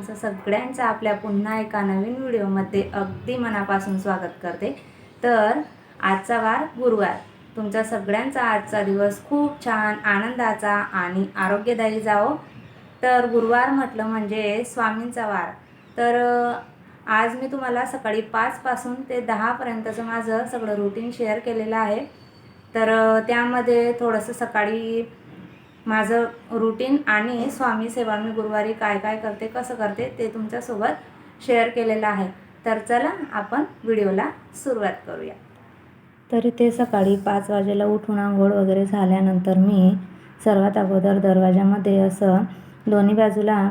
तुमचं सगळ्यांचं आपल्या पुन्हा एका नवीन व्हिडिओमध्ये अगदी मनापासून स्वागत करते. तर आजचा वार गुरुवार. तुमचा सगळ्यांचा आजचा दिवस खूप छान आनंदाचा आणि आरोग्यदायी जावो. तर गुरुवार म्हटलं म्हणजे स्वामींचा वार. तर आज मी तुम्हाला सकाळी पाचपासून ते दहापर्यंतचं माझं सगळं रुटीन शेअर केलेलं आहे. तर त्यामध्ये थोडंसं सकाळी माझं रुटीन आणि स्वामी सेवा मी गुरुवारी काय काय करते कसं करते ते तुमच्यासोबत शेअर केलेलं आहे. तर चला आपण व्हिडिओला सुरुवात करूया. तर इथे सकाळी पाच वाजेला उठून आंघोळ वगैरे झाल्यानंतर मी सर्वात अगोदर दरवाजामध्ये असं दोन्ही बाजूला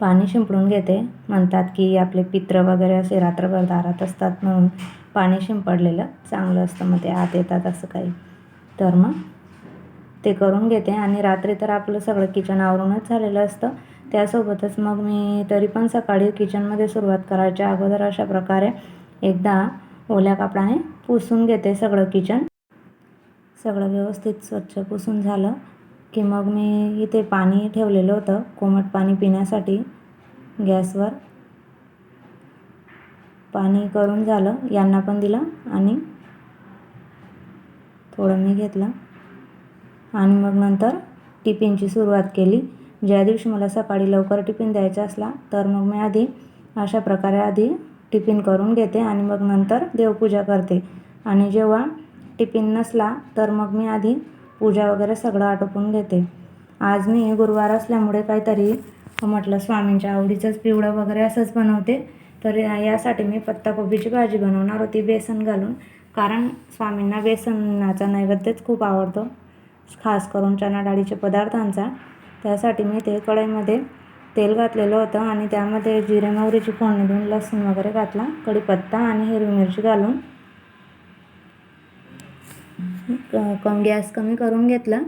पाणी शिंपडून घेते. म्हणतात की आपले पित्र वगैरे असे रात्रभर दारात असतात म्हणून पाणी शिंपडलेलं चांगलं असतं मग ते आत येतात असं काही. तर मग ते करून घेते आणि रात्री तर आपलं सगळं किचन आवरूनच झालेलं असतं. त्यासोबतच मग मी तरी पण सकाळी किचनमध्ये सुरुवात करायच्या अगोदर अशा प्रकारे एकदा ओल्या कापडाने पुसून घेते सगळं किचन सगळं व्यवस्थित स्वच्छ पुसून झालं की मग मी इथे पाणी ठेवलेलं होतं कोमट पाणी पिण्यासाठी गॅसवर. पाणी करून झालं यांना पण दिलं आणि थोडं मी घेतलं. आणि मग नंतर टिफिनची सुरुवात केली. ज्या दिवशी मला सकाळी लवकर टिफिन द्यायचा असला तर मग मी आधी अशा प्रकारे आधी टिफिन करून घेते आणि मग नंतर देवपूजा करते. आणि जेव्हा टिफिन नसला तर मग मी आधी पूजा वगैरे सगळं आटोपून घेते. आज मी गुरुवार असल्यामुळे काहीतरी म्हटलं स्वामींच्या आवडीचंच पिवळं वगैरे असंच बनवते. तर यासाठी मी पत्ताकोबीची भाजी बनवणार होती बेसन घालून. कारण स्वामींना बेसनाचा नैवेद्यच खूप आवडतो. खास करून चणा डाळीच्या पदार्थांचा. त्यासाठी मी ते कढईमध्ये तेल घातलेलं होतं आणि त्यामध्ये जिरे मोहरीची फोडणी देऊन लसूण वगैरे घातला कढीपत्ता आणि हिरवी मिरची घालून. कम गॅस कमी करून घेतला.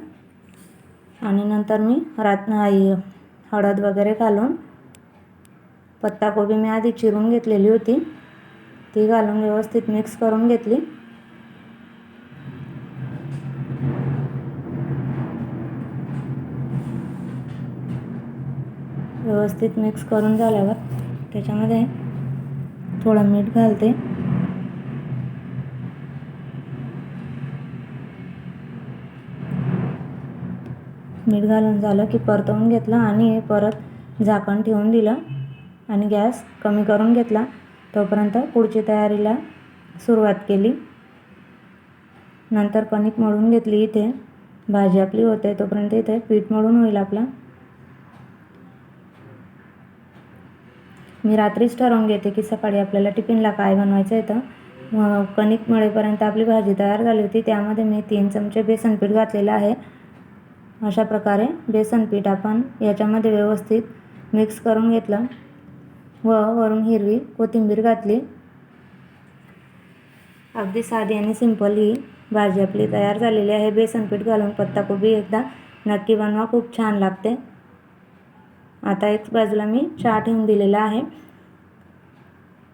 आणि नंतर मी रात हळद वगैरे घालून पत्ताकोबी मी आधी चिरून घेतलेली होती. ती घालून व्यवस्थित मिक्स करून घेतली. व्यवस्थित मिक्स करून झाल्यावर त्याच्यामध्ये थोडं मीठ घालते. मीठ घालून झालं की परतवून घेतलं आणि परत झाकण ठेवून दिलं आणि गॅस कमी करून घेतला. तोपर्यंत पुढची तयारीला सुरुवात केली. नंतर कणिक मळून घेतली इथे. भाजी आपली होते तोपर्यंत इथे पीठ मळून होईल आपला. मी रात्रीच ठरवून घेते की सकाळी आपल्याला टिफिनला काय बनवायचं आहे तर. कणिक मळेपर्यंत आपली भाजी तयार झाली होती त्यामध्ये मी तीन चमचे बेसन पीठ घातलेलं आहे. अशा प्रकारे बेसन पीठ आपण याच्यामध्ये व्यवस्थित मिक्स करून घेतलं व वरून हिरवी कोथिंबीर घातली. अगदी साधी आणि सिंपल ही भाजी आपली तयार झालेली आहे. बेसन पीठ घालून पत्ताकोबी एकदा नक्की बनवा खूप छान लागते. आता एक बाजूला मी चहा ठेवून दिलेला आहे.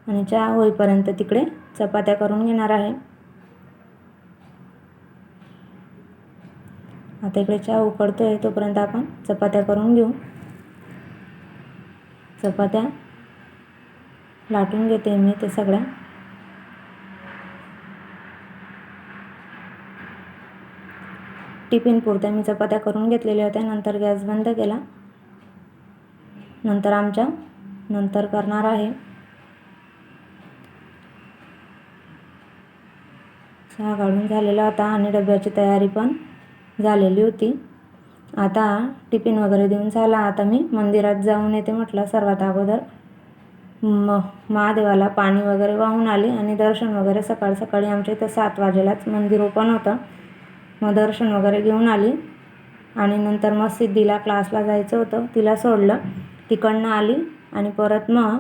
आणि चहा होईपर्यंत तिकडे चपात्या करून घेणार आहे. आता इकडे चहा उकडतोय तोपर्यंत आपण चपात्या करून घेऊ. चपात्या लाटून घेते मी ते सगळ्या. टिफिन पुरत्या मी चपात्या करून घेतलेल्या होत्या नंतर गॅस बंद केला. नंतर आमच्या नंतर करणार आहे. चहा काढून झालेला होता आणि डब्याची तयारी पण झालेली होती. आता टिफिन वगैरे देऊन झाला. आता मी मंदिरात जाऊन येते म्हटलं. सर्वात अगोदर म महादेवाला पाणी वगैरे वाहून आले आणि दर्शन वगैरे सकाळ सकाळी आमच्या इथं सात वाजेलाच मंदिर ओपन होतं. मग दर्शन वगैरे घेऊन आली आणि नंतर मग सिद्धीला क्लासला जायचं होतं. तिला सोडलं. तिकडनं आली आणि परत मग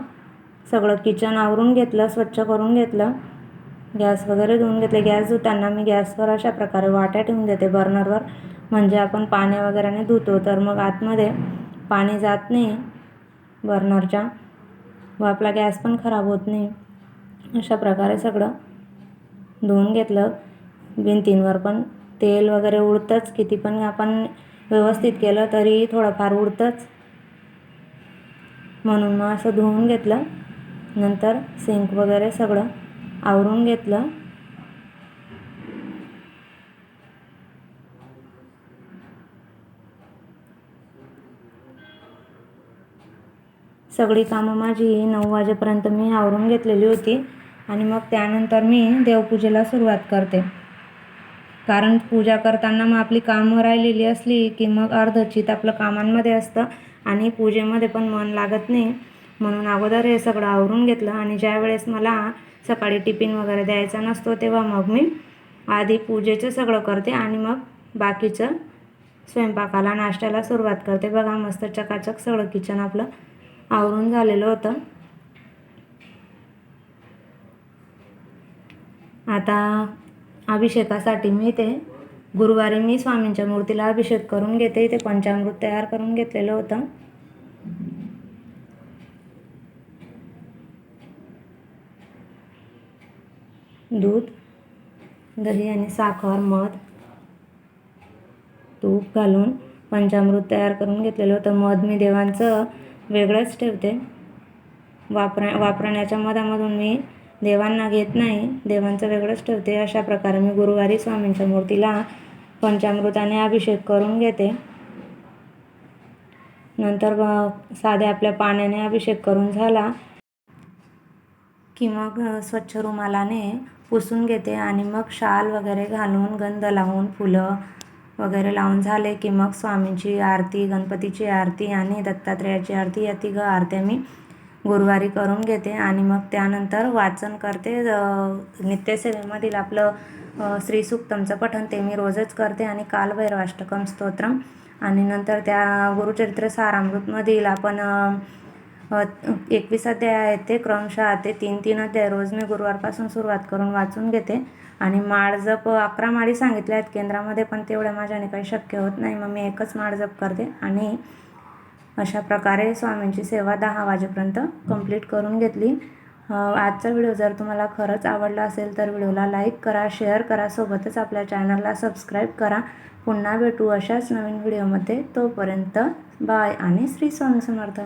सगळं किचन आवरून घेतलं स्वच्छ करून घेतलं. गॅस वगैरे धुवून घेतले. गॅस धुताना मी गॅसवर अशा प्रकारे वाट्या ठेवून देते बर्नरवर म्हणजे आपण पाण्या वगैरेने धुतो. तर मग आतमध्ये पाणी जात नाही बर्नरच्या व आपला गॅस पण खराब होत नाही. अशा प्रकारे सगळं धुवून घेतलं. भिंतींवर पण तेल वगैरे उडतंच. किती पण आपण व्यवस्थित केलं तरी थोडंफार उडतंच. म्हणून मग असं धुवून घेतलं. नंतर सिंक वगैरे सगळं आवरून घेतलं. सगळी कामं माझी नऊ वाजेपर्यंत मी आवरून घेतलेली होती. आणि मग त्यानंतर मी देवपूजेला सुरुवात करते. कारण पूजा करताना मग आपली कामं राहिलेली असली की मग अर्धचित आपलं कामांमध्ये असतं. आणि पूजेमध्ये पण मन लागत नाही. म्हणून अगोदर हे सगळं आवरून घेतलं आणि ज्या वेळेस मला सकाळी टिफिन वगैरे द्यायचा नसतो तेव्हा मग मी आधी पूजेचं सगळं करते आणि मग बाकीचं स्वयंपाकाला नाश्त्याला सुरुवात करते. बघा मस्त चकाचक सगळं किचन आपलं आवरून झालेलं होतं. आता अभिषेकासाठी मी ते गुरुवारी मी स्वामींच्या मूर्तीला अभिषेक करून घेते. ते पंचामृत तयार करून घेतलेलं होतं. दूध दही आणि साखर मध तूप घालून पंचामृत तयार करून घेतलेलं होतं. मध मी देवांचं वेगळंच ठेवते. वापरा वापरण्याच्या मधामधून मी देवांना घेत नाही देवांचं वेगळंच ठेवते अशा प्रकारे मी गुरुवारी स्वामींच्या मूर्तीला पंचामृताने अभिषेक करून घेते. नंतर साध्या आपल्या पाण्याने अभिषेक करून झाला. की मग स्वच्छ रुमालाने पुसून घेते आणि मग शाल वगैरे घालून गंध लावून फुलं वगैरे लावून झाले की मग स्वामींची आरती गणपतीची आरती आणि दत्तात्रेयाची आरती या तिघं आरत्या मी गुरुवारी करून घेते आणि मग त्यानंतर वाचन करते. नित्यसेवेमधील आपलं श्री सुक्तमचं पठण ते मी रोजच करते आणि कालभैरवाष्टकम स्तोत्रम. आणि नंतर त्या गुरुचरित्र सारामृतमधील आपण एकवीस अध्याय आहेत ते क्रमशः ते तीन तीन अध्याय रोज मी गुरुवारपासून सुरुवात करून वाचून घेते. आणि माळ जप अकरा माळी सांगितल्या आहेत. केंद्रामध्ये पण तेवढ्या माझ्याने काही शक्य होत नाही. मग मी एकच माळ जप करते. आणि अशा प्रकारे स्वामींची सेवा दहा वाजेपर्यंत कंप्लीट करून घेतली. आजचा व्हिडिओ जर तुम्हाला खरंच आवडला असेल तर व्हिडिओला लाईक करा शेअर करा सोबतच आपल्या चॅनलला सबस्क्राईब करा. पुन्हा भेटू अशाच नवीन व्हिडिओमध्ये. तोपर्यंत बाय आणि श्री स्वामी समर्थ.